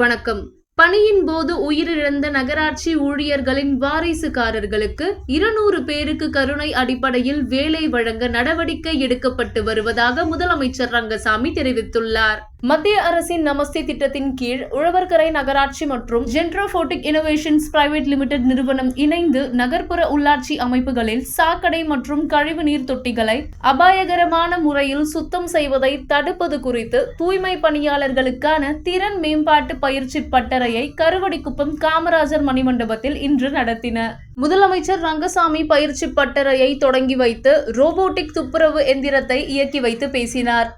வணக்கம். பணியின் போது உயிரிழந்த நகராட்சி ஊழியர்களின் வாரிசுக்காரர்களுக்கு இருநூறு பேருக்கு கருணை அடிப்படையில் வேலை வழங்க நடவடிக்கை எடுக்கப்பட்டு வருவதாக முதலமைச்சர் ரங்கசாமி தெரிவித்துள்ளார். மத்திய அரசின் நமஸ்தே திட்டத்தின் கீழ் உழவர்கரை நகராட்சி மற்றும் ஜென்ட்ரோபோட்டிக் இனோவேஷன்ஸ் பிரைவேட் லிமிடெட் நிறுவனம் இணைந்து நகர்ப்புற உள்ளாட்சி அமைப்புகளில் சாக்கடை மற்றும் கழிவுநீர் தொட்டிகளை அபாயகரமான முறையில் சுத்தம் செய்வதை தடுப்பது குறித்து தூய்மை பணியாளர்களுக்கான திறன் மேம்பாட்டு பயிற்சி பட்டறையை கருவடிக்குப்பம் காமராஜர் மணிமண்டபத்தில் இன்று நடத்தின. முதலமைச்சர் ரங்கசாமி பயிற்சி பட்டறையை தொடங்கி வைத்து ரோபோட்டிக் துப்புரவு எந்திரத்தை இயக்கி வைத்து பேசினார்.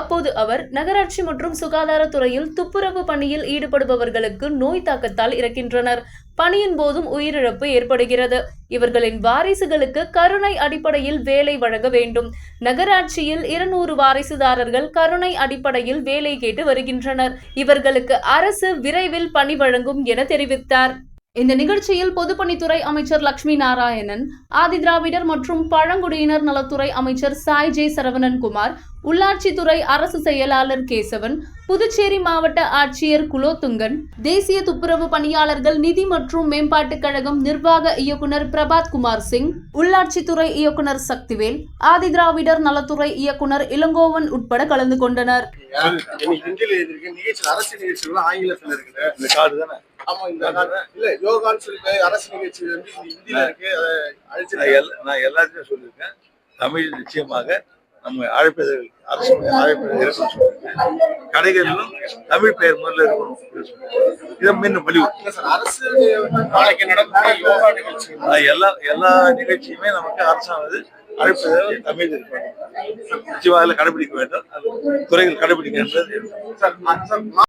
அப்போது அவர் நகராட்சி மற்றும் சுகாதாரத்துறையில் துப்புரவு பணியில் ஈடுபடுபவர்களுக்கு நோய் தாக்கத்தால் இறக்கின்றனர். பணியின் போதும் உயிரிழப்பு ஏற்படுகிறது. இவர்களின் வாரிசுகளுக்கு கருணை அடிப்படையில் வேலை வழங்க வேண்டும். நகராட்சியில் இருநூறு வாரிசுதாரர்கள் கருணை அடிப்படையில் வேலை கேட்டு வருகின்றனர். இவர்களுக்கு அரசு விரைவில் பணி வழங்கும் என தெரிவித்தார். இந்த நிகழ்ச்சியில் பொதுப்பணித்துறை அமைச்சர் லட்சுமி நாராயணன் ஆதிதிராவிடர் மற்றும் பழங்குடியினர் நலத்துறை அமைச்சர் சாய் ஜே சரவணன்குமார் உள்ளாட்சித்துறை அரசு செயலாளர் கேசவன் புதுச்சேரி மாவட்ட ஆட்சியர் குலோத்துங்கன் தேசிய துப்புரவு பணியாளர்கள் நிதி மற்றும் மேம்பாட்டுக் கழகம் நிர்வாக இயக்குனர் பிரபாத் குமார் சிங் உள்ளாட்சித்துறை இயக்குனர் சக்திவேல் ஆதிதிராவிடர் நலத்துறை இயக்குனர் இளங்கோவன் உட்பட கலந்து கொண்டனர். ஆமா இந்த இல்ல யோகான்னு சொல்லிட்டு அரசு நிகழ்ச்சி வந்து இந்த ஹிந்தில இருக்கு அதை நான் அழிச்சு எல்லா- நான் எல்லாத்தையும் சொல்லியிருக்கேன். தமிழ் நிச்சயமாக நம்ம அழைப்பது அரசு அழைப்பது இருக்குன்னு சொல்லியிருக்கேன் கடைகளிலும் தமிழ் பெயர் முதல்ல இருக்கணும். இதை மீண்டும் வலியுறுத்தி அரசு நாளைக்கு நடக்கக்கூடிய யோகா நிகழ்ச்சி. எல்லா எல்லா நிகழ்ச்சியுமே நமக்கு அரசானது அழைப்பது தமிழ் இருக்கணும். நிச்சயமாக கடைபிடிக்க வேண்டும். துறைகள் சார் சார்